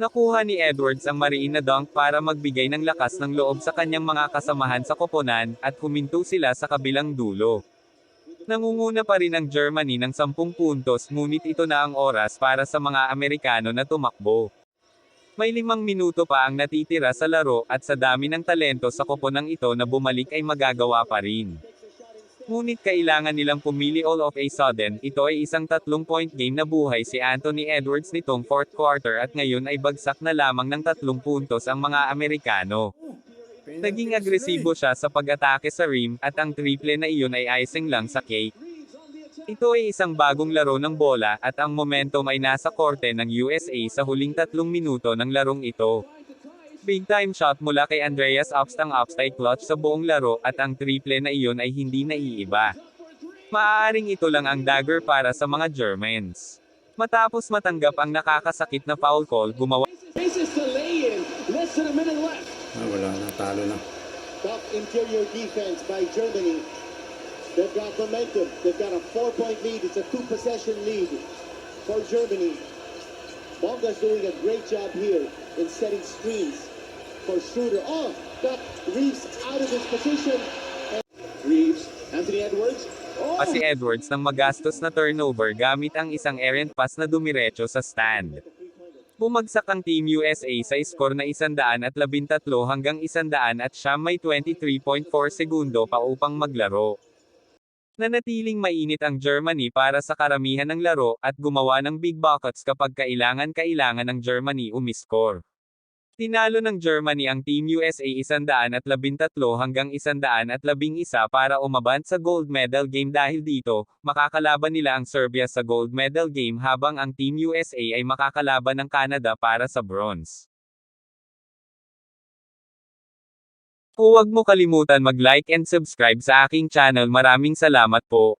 Nakuha ni Edwards ang mariin na dunk para magbigay ng lakas ng loob sa kanyang mga kasamahan sa koponan, at huminto sila sa kabilang dulo. Nangunguna pa rin ang Germany ng 10 puntos ngunit ito na ang oras para sa mga Amerikano na tumakbo. May limang minuto pa ang natitira sa laro at sa dami ng talento sa koponang ito na bumalik ay magagawa pa rin. Ngunit kailangan nilang pumili all of a sudden, ito ay isang tatlong point game na buhay si Anthony Edwards nitong fourth quarter at ngayon ay bagsak na lamang ng tatlong puntos ang mga Amerikano. Naging agresibo siya sa pag-atake sa rim, at ang triple na iyon ay icing lang sa cake. Ito ay isang bagong laro ng bola, at ang momentum ay nasa korte ng USA sa huling tatlong minuto ng larong ito. Big time shot mula kay Andreas Obst ang Obst ay clutch sa buong laro, at ang triple na iyon ay hindi naiiba. Maaaring ito lang ang dagger para sa mga Germans. Matapos matanggap ang nakakasakit na foul call, gumawa Races to lay in. Less than a minute left. Ah, wala na, talo na. Top interior defense by Germany. They've got momentum. They've got a four-point lead. It's a two-possession lead for Germany. Bonga's doing a great job here in setting screens for Schroeder. Oh, got Reeves out of his position. And Reeves, Anthony Edwards. Oh, si Edwards ng magastos na turnover gamit ang isang errant pass na dumiretso sa stand. Bumagsak ang Team USA sa score na 113 hanggang 100 at siya may 23.4 segundo pa upang maglaro. Nanatiling mainit ang Germany para sa karamihan ng laro at gumawa ng big buckets kapag kailangan-kailangan ng Germany umiscore. Tinalo ng Germany ang Team USA 113 hanggang 111 para umabant sa gold medal game dahil dito, makakalaban nila ang Serbia sa gold medal game habang ang Team USA ay makakalaban ng Canada para sa bronze. Huwag mo kalimutan mag-like and subscribe sa aking channel maraming salamat po.